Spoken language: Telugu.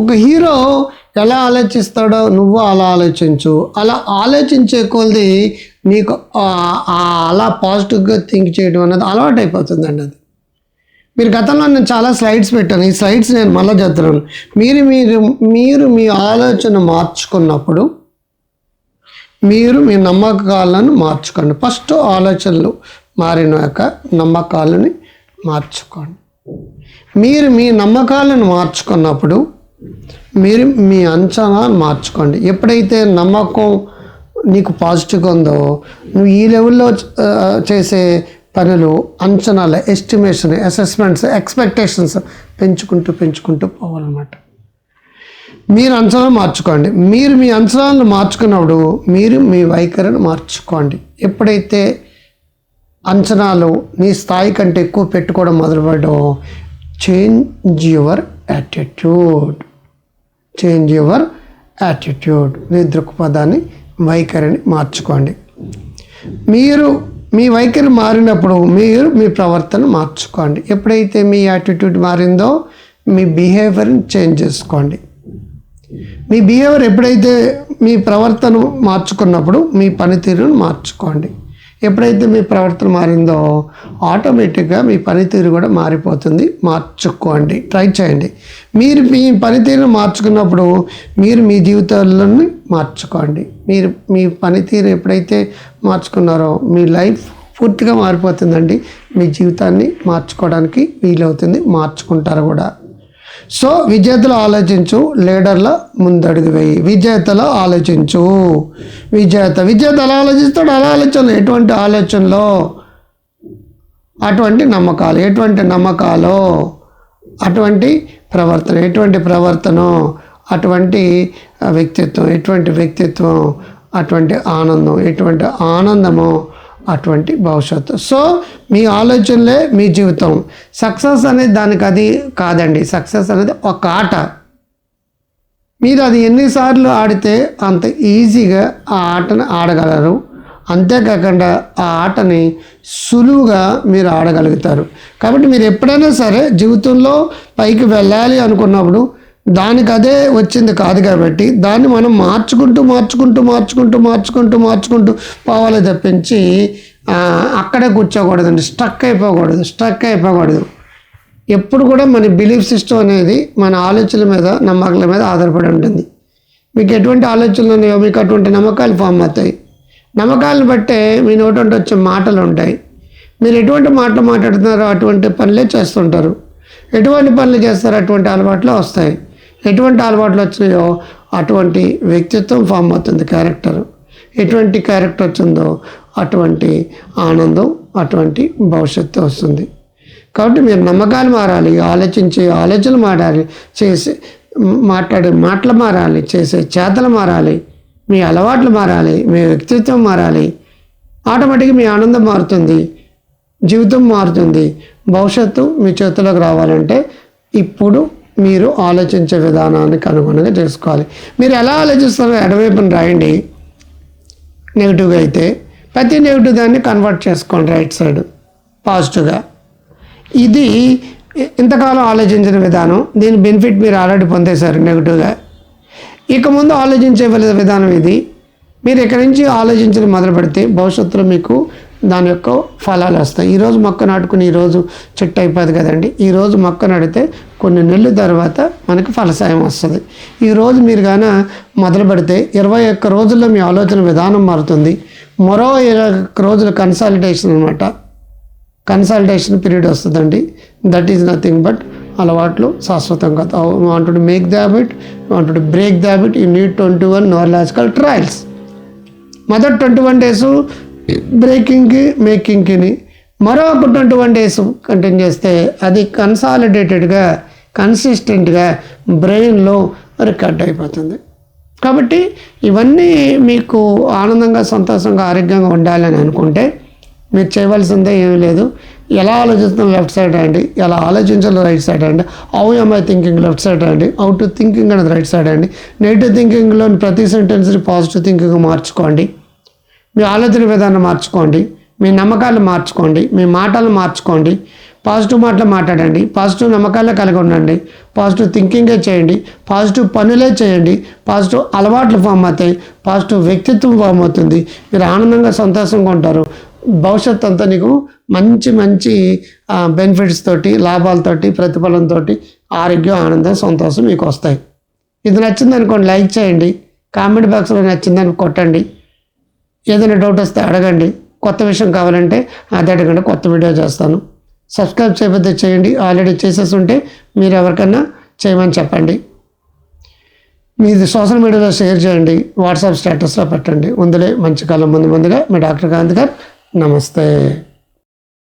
ఒక హీరో ఎలా ఆలోచిస్తాడో నువ్వు అలా ఆలోచించు. అలా ఆలోచించే కొలది నీకు అలా పాజిటివ్గా థింక్ చేయడం అనేది అలవాటు అయిపోతుందండి అది. మీరు గతంలో నేను చాలా స్లైడ్స్ పెట్టాను. ఈ స్లైడ్స్ నేను మళ్ళీ చెప్తున్నాను మీరు మీరు మీరు మీ ఆలోచన మార్చుకున్నప్పుడు మీరు మీ నమ్మకాలను మార్చుకోండి. ఫస్ట్ ఆలోచనలు మారినాక నమ్మకాలని మార్చుకోండి. మీరు మీ నమ్మకాలను మార్చుకున్నప్పుడు మీరు మీ అంచనా మార్చుకోండి. ఎప్పుడైతే నమ్మకం నీకు పాజిటివ్గా ఉందో నువ్వు ఈ లెవెల్లో చేసే పనులు అంచనాలు ఎస్టిమేషన్ అసెస్మెంట్స్ ఎక్స్పెక్టేషన్స్ పెంచుకుంటూ పెంచుకుంటూ పోవాలన్నమాట. మీరు అంచనా మార్చుకోండి. మీరు మీ అంచనాలను మార్చుకున్నప్పుడు మీరు మీ వైఖరిని మార్చుకోండి. ఎప్పుడైతే అంచనాలు నీ స్థాయి కంటే ఎక్కువ పెట్టుకోవడం మొదలుపెట్టడం change your attitude change your attitude. మీ దృక్పథాన్ని వైఖరిని మార్చుకోండి. మీరు మీ వైఖరి మారినప్పుడు మీరు మీ ప్రవర్తన మార్చుకోండి. ఎప్పుడైతే మీ యాటిట్యూడ్ మారిందో మీ బిహేవియర్ని చేంజ్ చేసుకోండి. మీ బిహేవియర్ ఎప్పుడైతే మీ ప్రవర్తన మార్చుకున్నప్పుడు మీ పనితీరును మార్చుకోండి. ఎప్పుడైతే మీ ప్రవర్తన మారిందో ఆటోమేటిక్గా మీ పనితీరు కూడా మారిపోతుంది. మార్చుకోండి. ట్రై చేయండి. మీరు మీ పనితీరును మార్చుకున్నప్పుడు మీరు మీ జీవితాలను మార్చుకోండి. మీరు మీ పనితీరు ఎప్పుడైతే మార్చుకున్నారో మీ లైఫ్ పూర్తిగా మారిపోతుందండి. మీ జీవితాన్ని మార్చుకోవడానికి వీలవుతుంది. మార్చుకుంటారు కూడా. సో విజేతలు ఆలోచించు లీడర్ల ముందడుగు వేయి. విజేతలు ఆలోచించు. విజేత విజేత ఎలా ఆలోచిస్తాడు అలా ఆలోచనలు. ఎటువంటి ఆలోచనలో? అటువంటి నమ్మకాలు. ఎటువంటి నమ్మకాలు? అటువంటి ప్రవర్తన. ఎటువంటి ప్రవర్తన? అటువంటి వ్యక్తిత్వం. ఎటువంటి వ్యక్తిత్వం? అటువంటి ఆనందం. ఎటువంటి ఆనందము? అటువంటి భవిష్యత్తు. సో మీ ఆలోచనలే మీ జీవితం. సక్సెస్ అనేది దానికి అది కాదండి. సక్సెస్ అనేది ఒక ఆట. మీరు అది ఎన్నిసార్లు ఆడితే అంత ఈజీగా ఆ ఆటను ఆడగలరు. అంతేకాకుండా ఆ ఆటని సులువుగా మీరు ఆడగలుగుతారు. కాబట్టి మీరు ఎప్పుడైనా సరే జీవితంలో పైకి వెళ్ళాలి అనుకున్నప్పుడు దానికి అదే వచ్చింది కాదు కాబట్టి దాన్ని మనం మార్చుకుంటూ మార్చుకుంటూ మార్చుకుంటూ మార్చుకుంటూ మార్చుకుంటూ పోవాలి తప్పించి అక్కడే కూర్చోకూడదండి. స్ట్రక్ అయిపోకూడదు. స్ట్రక్ అయిపోకూడదు. ఎప్పుడు కూడా మన బిలీఫ్ సిస్టమ్ అనేది మన ఆలోచనల మీద నమ్మకాల మీద ఆధారపడి ఉంటుంది. మీకు ఎటువంటి ఆలోచనలు ఉన్నాయో మీకు అటువంటి నమ్మకాలు ఫామ్ అవుతాయి. నమ్మకాలను బట్టే మీ నోటి వచ్చే మాటలు ఉంటాయి. మీరు ఎటువంటి మాటలు మాట్లాడుతున్నారో అటువంటి పనులే చేస్తుంటారు. ఎటువంటి పనులు చేస్తారో అటువంటి అలవాట్లు వస్తాయి. ఎటువంటి అలవాట్లు వచ్చినాయో అటువంటి వ్యక్తిత్వం ఫామ్ అవుతుంది క్యారెక్టర్ ఎటువంటి క్యారెక్టర్ వచ్చిందో అటువంటి ఆనందం అటువంటి భవిష్యత్తు వస్తుంది. కాబట్టి మీరు నమ్మకాలు మారాలి ఆలోచించే ఆలోచనలు మారాలి చేసే మాట్లాడే మాటలు మారాలి చేసే చేతలు మారాలి మీ అలవాట్లు మారాలి మీ వ్యక్తిత్వం మారాలి. ఆటోమేటిక్గా మీ ఆనందం మారుతుంది జీవితం మారుతుంది. భవిష్యత్తు మీ చేతిలోకి రావాలంటే ఇప్పుడు మీరు ఆలోచించే విధానానికి అనుగుణంగా చేసుకోవాలి. మీరు ఎలా ఆలోచిస్తారో ఎడవైపున రాయండి. నెగిటివ్గా అయితే ప్రతి నెగిటివ్ దాన్ని కన్వర్ట్ చేసుకోండి రైట్ సైడ్ పాజిటివ్గా ఇది ఇంతకాలం ఆలోచించిన విధానం. దీని బెనిఫిట్ మీరు ఆల్రెడీ పొందేశారు నెగిటివ్గా ఇక ముందు ఆలోచించే విధానం ఇది. మీరు ఇక్కడి నుంచి ఆలోచించడం మొదలు పెడితే భవిష్యత్తులో మీకు దాని యొక్క ఫలాలు వస్తాయి. ఈరోజు మొక్క నాటుకుని ఈరోజు చెట్టు అయిపోదు కదండి. ఈరోజు మొక్క నాటితే కొన్ని నెలల తర్వాత మనకి ఫలసాయం వస్తుంది. ఈరోజు మీరు కానీ మొదలు పెడితే ఇరవై ఒక్క రోజుల్లో మీ ఆలోచన విధానం మారుతుంది. మరో ఇరవై రోజుల కన్సాలిటేషన్ అనమాట కన్సల్టేషన్ పీరియడ్ వస్తుందండి. దట్ ఈజ్ నథింగ్ బట్ అలవాట్లు శాశ్వతం కాదు want to make the habit want to break the habit you need twenty one నార్లాజికల్ trials మొదటి ట్వంటీ వన్ డేస్ బ్రేకింగ్కి మేకింగ్కి మరొక ట్వంటీ వన్ డేస్ కంటిన్యూ చేస్తే అది కన్సాలిడేటెడ్గా కన్సిస్టెంట్గా బ్రెయిన్లో రికార్డ్ అయిపోతుంది. కాబట్టి ఇవన్నీ మీకు ఆనందంగా సంతోషంగా ఆరోగ్యంగా ఉండాలని అనుకుంటే మీరు చేయవలసిందే ఏమీ లేదు. ఎలా ఆలోచిస్తున్నాం లెఫ్ట్ సైడ్ అండి ఎలా ఆలోచించాలో రైట్ సైడ్ అండి how am I thinking left side అండి హౌ టు థింకింగ్ అనేది రైట్ సైడ్ అండి నెగిటివ్ థింకింగ్లోని ప్రతి సెంటెన్స్ని పాజిటివ్ థింకింగ్ మార్చుకోండి. మీ ఆలోచన విధానం మార్చుకోండి. మీ నమ్మకాలు మార్చుకోండి. మీ మాటలు మార్చుకోండి. పాజిటివ్ మాటలు మాట్లాడండి పాజిటివ్ నమ్మకాలే కలిగి ఉండండి పాజిటివ్ థింకింగే చేయండి పాజిటివ్ పనులే చేయండి పాజిటివ్ అలవాట్లు ఫామ్ అవుతాయి పాజిటివ్ వ్యక్తిత్వం ఫామ్ అవుతుంది. మీరు ఆనందంగా సంతోషంగా ఉంటారు. భవిష్యత్ అంతా నీకు మంచి మంచి బెనిఫిట్స్ తోటి లాభాలతోటి ప్రతిఫలంతో ఆరోగ్యం ఆనందం సంతోషం మీకు వస్తాయి. ఇది నచ్చింది అనుకోండి లైక్ చేయండి. కామెంట్ బాక్స్లో నచ్చిందని కొట్టండి. ఏదైనా డౌట్ వస్తే అడగండి. కొత్త విషయం కావాలంటే అది అడగండి కొత్త వీడియో చేస్తాను. సబ్స్క్రైబ్ చేయబోతే చేయండి. ఆల్రెడీ చేసేసి ఉంటే మీరు ఎవరికన్నా చేయమని చెప్పండి. మీది సోషల్ మీడియాలో షేర్ చేయండి. వాట్సాప్ స్టేటస్లో పెట్టండి. ముందులే మంచి కాలం ముందు ముందుగా మీ డాక్టర్ గాంధీ గారు నమస్తే.